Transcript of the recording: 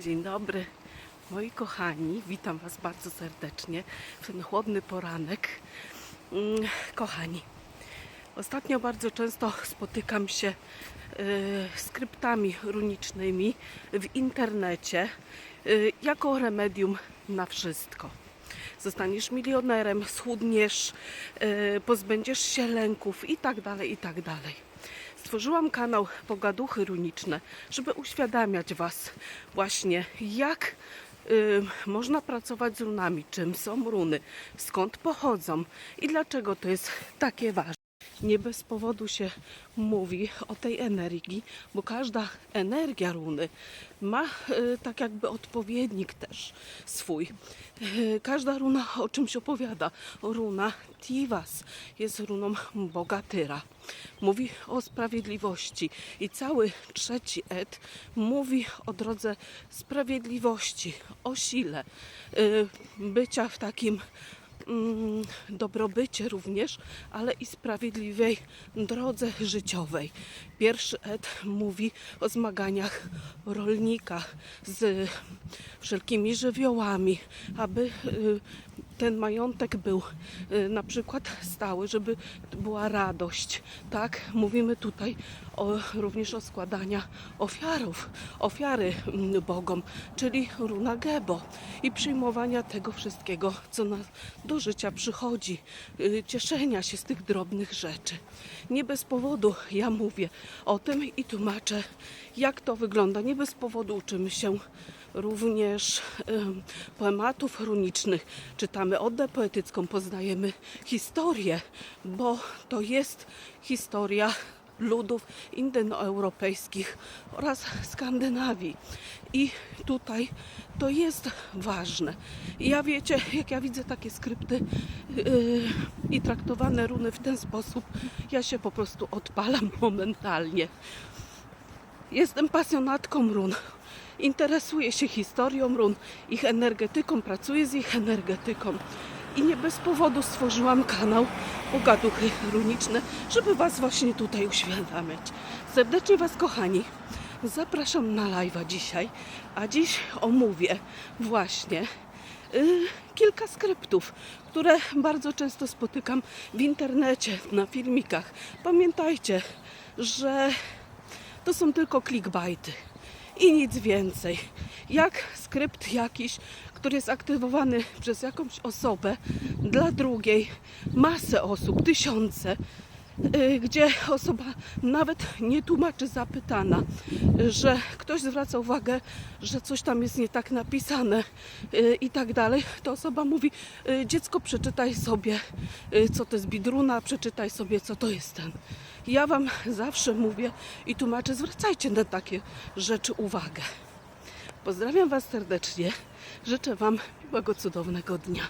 Dzień dobry, moi kochani. Witam Was bardzo serdecznie w ten chłodny poranek. Mm, Kochani, ostatnio bardzo często spotykam się y, z skryptami runicznymi w internecie y, jako remedium na wszystko. Zostaniesz milionerem, schudniesz, y, pozbędziesz się lęków i tak dalej, i tak dalej. Stworzyłam kanał Pogaduchy Runiczne, żeby uświadamiać Was właśnie, jak y, można pracować z runami, czym są runy, skąd pochodzą i dlaczego to jest takie ważne. Nie bez powodu się mówi o tej energii, bo każda energia runy ma y, tak jakby odpowiednik też swój. Y, Każda runa o czymś opowiada. Runa Tivas jest runą Boga Tyra. Mówi o sprawiedliwości i cały trzeci et mówi o drodze sprawiedliwości, o sile, y, bycia w takim dobrobycie również, ale i sprawiedliwej drodze życiowej. Pierwszy et mówi o zmaganiach rolnika z wszelkimi żywiołami, aby y, ten majątek był y, na przykład stały, żeby była radość. Tak, mówimy tutaj o, również o składania ofiarów, ofiary mm, Bogom, czyli runa Gebo i przyjmowania tego wszystkiego, co nas do życia przychodzi, y, cieszenia się z tych drobnych rzeczy. Nie bez powodu ja mówię o tym i tłumaczę, jak to wygląda. Nie bez powodu uczymy się również em, poematów runicznych. Czytamy Odę poetycką, poznajemy historię, bo to jest historia ludów indoeuropejskich oraz Skandynawii. I tutaj to jest ważne. Ja wiecie, jak ja widzę takie skrypty yy, i traktowane runy w ten sposób, ja się po prostu odpalam momentalnie. Jestem pasjonatką run. Interesuję się historią run, ich energetyką, pracuję z ich energetyką. I nie bez powodu stworzyłam kanał Pogaduchy Runiczne, żeby Was właśnie tutaj uświadamiać. Serdecznie Was, kochani, zapraszam na live'a dzisiaj, a dziś omówię właśnie y, kilka skryptów, które bardzo często spotykam w internecie, na filmikach. Pamiętajcie, że to są tylko clickbaity i nic więcej. Jak skrypt jakiś, który jest aktywowany przez jakąś osobę dla drugiej, masę osób, tysiące, y, gdzie osoba nawet nie tłumaczy zapytana, że ktoś zwraca uwagę, że coś tam jest nie tak napisane y, i tak dalej, to osoba mówi, y, dziecko przeczytaj sobie, co to jest bidruna, przeczytaj sobie, co to jest ten. Ja Wam zawsze mówię i tłumaczę, zwracajcie na takie rzeczy uwagę. Pozdrawiam Was serdecznie, życzę Wam miłego, cudownego dnia.